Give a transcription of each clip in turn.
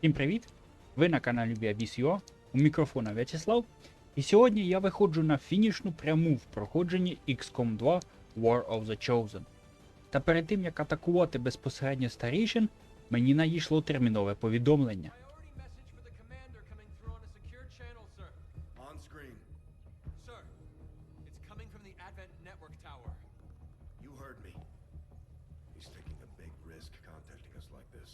Всім привіт! Ви на каналі ViaVisio, у мікрофона В'ячеслав. І сьогодні я виходжу на фінішну пряму в проходженні XCOM 2 War of the Chosen. Та перед тим як атакувати безпосередньо старішин, мені надійшло термінове повідомлення. You heard me. He's taking a big risk contacting us like this.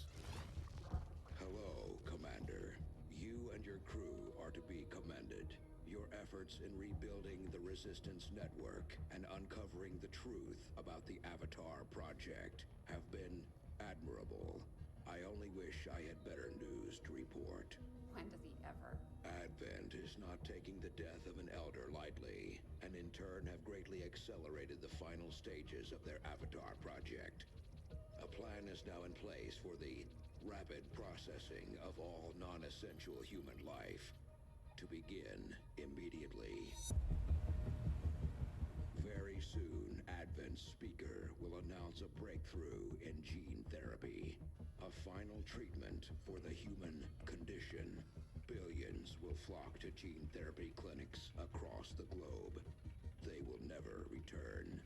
Efforts in rebuilding the Resistance Network and uncovering the truth about the Avatar Project have been admirable. I only wish I had better news to report. When does he ever? Advent is not taking the death of an elder lightly, and in turn have greatly accelerated the final stages of their Avatar project. A plan is now in place for the rapid processing of all non-essential human life to begin immediately. Very soon, Advent speaker will announce a breakthrough in gene therapy, a final treatment for the human condition. Billions will flock to gene therapy clinics across the globe. They will never return.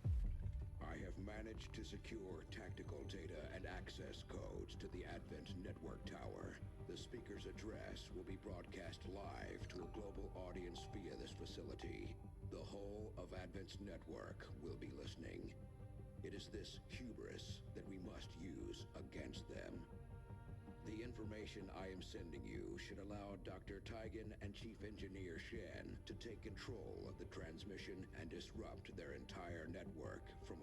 I have managed to secure tactical data and access codes to the Advent Network Tower. The speaker's address will be broadcast live to a global audience via this facility. The whole of Advent's network will be listening. It is this hubris that we must use against them. The information I am sending you should allow Dr. Tigan and Chief Engineer Shen to take control of the transmission and disrupt their entire network from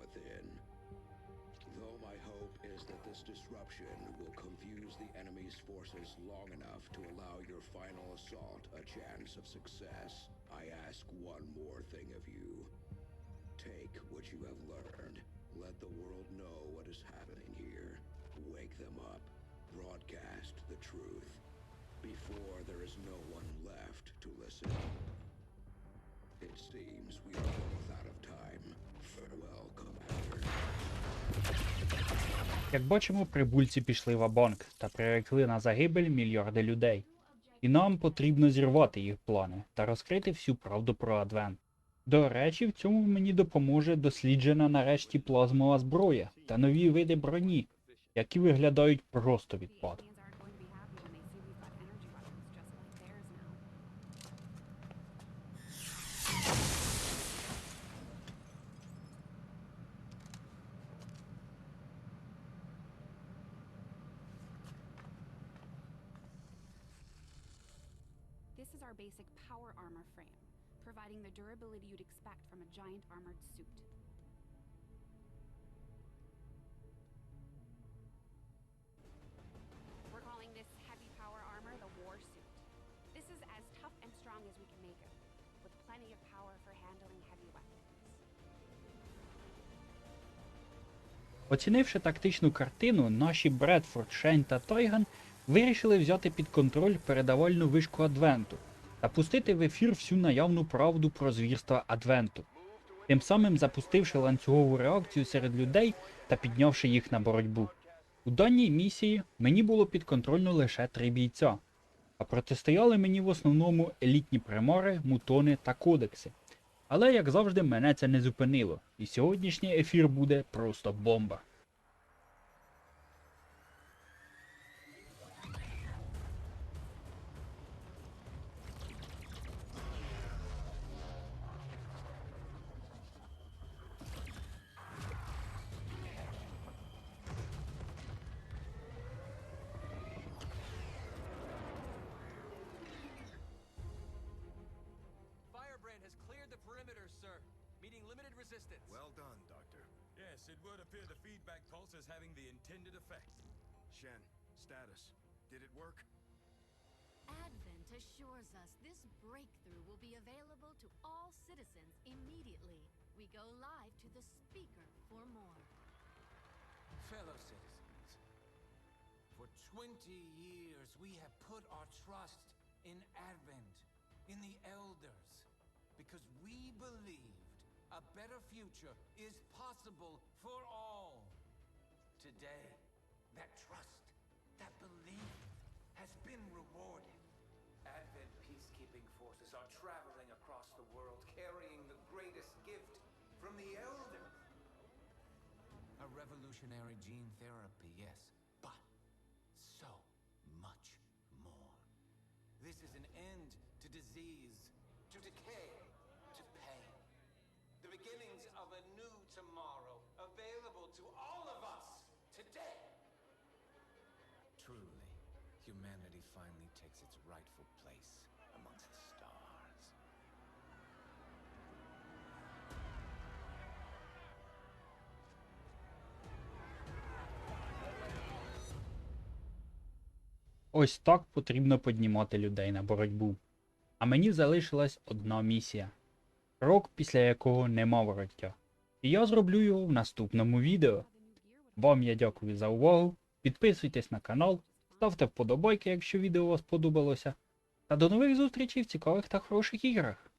is that this disruption will confuse the enemy's forces long enough to allow your final assault a chance of success, I ask one more thing of you. Take what you have learned. Let the world know what is happening here. Wake them up. Broadcast the truth. Before there is no one left to listen. It seems we are both out of time. Farewell, Як бачимо, прибульці пішли в банк та прирекли на загибель мільярди людей. І нам потрібно зірвати їх плани та розкрити всю правду про Адвент. До речі, в цьому мені допоможе досліджена нарешті плазмова зброя та нові види броні, які виглядають просто відпад. Is our basic power armor frame, providing the durability you'd expect from a giant armored suit. We're calling this heavy power armor the war suit. This is as tough and strong as we can make it, with plenty of power for handling heavy weapons. Оцінивши тактичну картину, наші Бредфорд, Шейн та Тайган вирішили взяти під контроль передавальну вишку Адвенту та пустити в ефір всю наявну правду про звірства Адвенту, тим самим запустивши ланцюгову реакцію серед людей та піднявши їх на боротьбу. У даній місії мені було підконтрольно лише три бійця, а протистояли мені в основному елітні примари, мутони та кодекси. Але як завжди, мене це не зупинило, і сьогоднішній ефір буде просто бомба. Resistance. Well done, Doctor. Yes, it would appear the feedback pulse is having the intended effect. Shen, status. Did it work? Advent assures us this breakthrough will be available to all citizens immediately. We go live to the speaker for more. Fellow citizens, for 20 years we have put our trust in Advent, in the Elders, because we believed a better future is possible for all. Today, that trust, that belief has been rewarded. Advent peacekeeping forces are traveling across the world, carrying the greatest gift from the Elder. A revolutionary gene therapy, yes, but so much more. This is an end to disease, to decay. Tomorrow available to all of us today. Truly, humanity finally takes its rightful place amongst the stars. Ось так потрібно піднімати людей на боротьбу. А мені залишилась одна місія. Крок, після якого нема вороття. І я зроблю його в наступному відео. Вам я дякую за увагу. Підписуйтесь на канал, ставте вподобайки, якщо відео вас подобалося. Та до нових зустрічей в цікавих та хороших іграх.